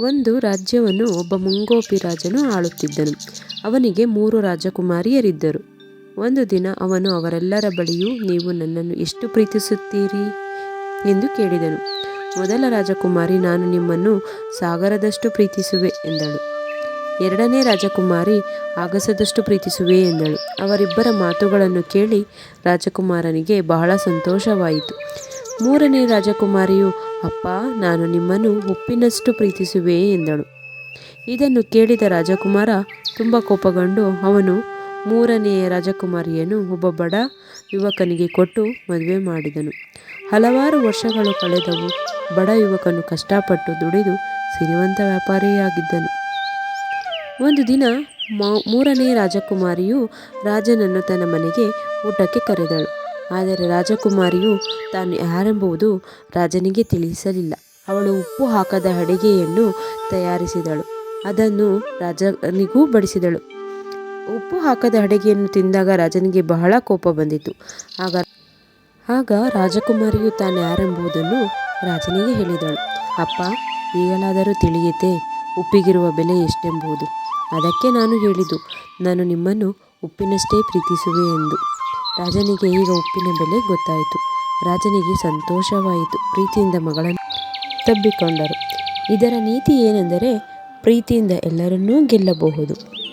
ಒಂದು ರಾಜ್ಯವನ್ನು ಒಬ್ಬ ಮುಂಗೋಪಿ ರಾಜನು ಆಳುತ್ತಿದ್ದನು. ಅವನಿಗೆ ಮೂರು ರಾಜಕುಮಾರಿಯರಿದ್ದರು. ಒಂದು ದಿನ ಅವನು ಅವರೆಲ್ಲರ ಬಳಿಯೂ, ನೀವು ನನ್ನನ್ನು ಎಷ್ಟು ಪ್ರೀತಿಸುತ್ತೀರಿ? ಎಂದು ಕೇಳಿದನು. ಮೊದಲ ರಾಜಕುಮಾರಿ, ನಾನು ನಿಮ್ಮನ್ನು ಸಾಗರದಷ್ಟು ಪ್ರೀತಿಸುವೆ, ಎಂದಳು. ಎರಡನೇ ರಾಜಕುಮಾರಿ, ಆಗಸದಷ್ಟು ಪ್ರೀತಿಸುವೆ, ಎಂದಳು. ಅವರಿಬ್ಬರ ಮಾತುಗಳನ್ನು ಕೇಳಿ ರಾಜಕುಮಾರನಿಗೆ ಬಹಳ ಸಂತೋಷವಾಯಿತು. ಮೂರನೇ ರಾಜಕುಮಾರಿಯು, ಅಪ್ಪ, ನಾನು ನಿಮ್ಮನ್ನು ಉಪ್ಪಿನಷ್ಟು ಪ್ರೀತಿಸುವೆ ಎಂದಳು. ಇದನ್ನು ಕೇಳಿದ ರಾಜಕುಮಾರ ತುಂಬ ಕೋಪಗೊಂಡು, ಅವನು ಮೂರನೆಯ ರಾಜಕುಮಾರಿಯನ್ನು ಒಬ್ಬ ಬಡ ಯುವಕನಿಗೆ ಕೊಟ್ಟು ಮದುವೆ ಮಾಡಿದನು. ಹಲವಾರು ವರ್ಷಗಳು ಕಳೆದವು. ಬಡ ಯುವಕನು ಕಷ್ಟಪಟ್ಟು ದುಡಿದು ಸಿರಿವಂತ ವ್ಯಾಪಾರಿಯಾಗಿದ್ದನು. ಒಂದು ದಿನ ಮೂರನೇ ರಾಜಕುಮಾರಿಯು ರಾಜನನ್ನು ತನ್ನ ಮನೆಗೆ ಊಟಕ್ಕೆ ಕರೆದಳು. ಆದರೆ ರಾಜಕುಮಾರಿಯು ತಾನು ಯಾರೆಂಬುದು ರಾಜನಿಗೆ ತಿಳಿಸಲಿಲ್ಲ. ಅವಳು ಉಪ್ಪು ಹಾಕದ ಅಡಿಗೆಯನ್ನು ತಯಾರಿಸಿದಳು. ಅದನ್ನು ರಾಜನಿಗೂ ಬಡಿಸಿದಳು. ಉಪ್ಪು ಹಾಕದ ಅಡಿಗೆಯನ್ನು ತಿಂದಾಗ ರಾಜನಿಗೆ ಬಹಳ ಕೋಪ ಬಂದಿತು ಆಗ ಆಗ ರಾಜಕುಮಾರಿಯು ತಾನು ಯಾರೆಂಬುದನ್ನು ರಾಜನಿಗೆ ಹೇಳಿದಳು. ಅಪ್ಪ, ಈಗಲಾದರೂ ತಿಳಿಯಿತೆ ಉಪ್ಪಿಗಿರುವ ಬೆಲೆ ಎಷ್ಟೆಂಬುದು. ಅದಕ್ಕೆ ನಾನು ಹೇಳಿದ್ದು, ನಾನು ನಿಮ್ಮನ್ನು ಉಪ್ಪಿನಷ್ಟೇ ಪ್ರೀತಿಸುವೆ ಎಂದು. ರಾಜನಿಗೆ ಈಗ ಉಪ್ಪಿನ ಬೆಲೆ ಗೊತ್ತಾಯಿತು. ರಾಜನಿಗೆ ಸಂತೋಷವಾಯಿತು. ಪ್ರೀತಿಯಿಂದ ಮಗಳನ್ನು ತಬ್ಬಿಕೊಂಡರು. ಇದರ ನೀತಿ ಏನೆಂದರೆ, ಪ್ರೀತಿಯಿಂದ ಎಲ್ಲರನ್ನೂ ಗೆಲ್ಲಬಹುದು.